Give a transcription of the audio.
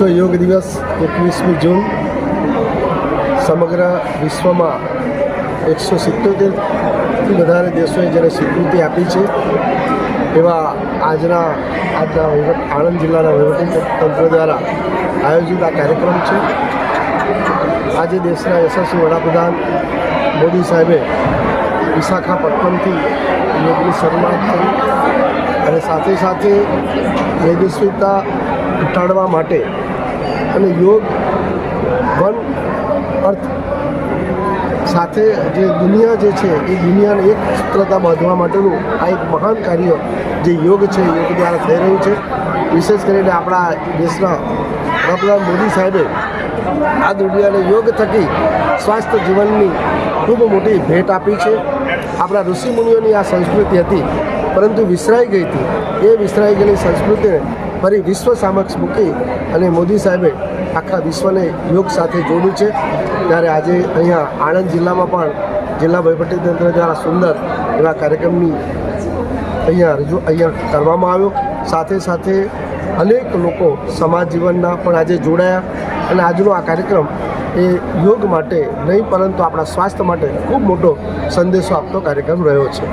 વિશ્વ યોગ દિવસ એકવીસમી જૂન સમગ્ર વિશ્વમાં એકસો સિત્તોતેરથી વધારે દેશોએ જ્યારે સ્વીકૃતિ આપી છે, એવા આજના આજના આણંદ જિલ્લાના વહીવટીતંત્ર દ્વારા આયોજિત આ કાર્યક્રમ છે. આજે દેશના યશસ્વી વડાપ્રધાન મોદી સાહેબે વિશાખાપટ્ટનમથી યોગની શરૂઆત કરી અને સાથે સાથે મેદસ્વીતા ઘટાડવા માટે અને યોગ વન અર્થ સાથે જે દુનિયા જે છે, એ દુનિયાને એક સૂત્રતા બાંધવા માટેનું આ એક મહાન કાર્ય જે યોગ છે યોગ દ્વારા થઈ રહ્યું છે. વિશેષ કરીને આપણા દેશના વડાપ્રધાન મોદી સાહેબે આ દુનિયાને યોગ થકી સ્વાસ્થ્ય જીવનની ખૂબ મોટી ભેટ આપી છે. આપણા ઋષિમુનિઓની આ સંસ્કૃતિ હતી, પરંતુ વિસરાઈ ગઈ હતી. એ વિસરાઈ ગયેલી સંસ્કૃતિને ફરી વિશ્વ સમક્ષ મૂકી અને મોદી સાહેબે આખા વિશ્વને યોગ સાથે જોડ્યું છે. ત્યારે આજે અહીંયા આણંદ જિલ્લામાં પણ જિલ્લા વહીવટીતંત્ર દ્વારા સુંદર એવા કાર્યક્રમની અહીંયા રજૂ અહીંયા કરવામાં આવ્યો. સાથે સાથે અનેક લોકો સમાજ જીવનના પણ આજે જોડાયા અને આજનો આ કાર્યક્રમ એ યોગ માટે નહીં પરંતુ આપણા સ્વાસ્થ્ય માટે ખૂબ મોટો સંદેશો આપતો કાર્યક્રમ રહ્યો છે.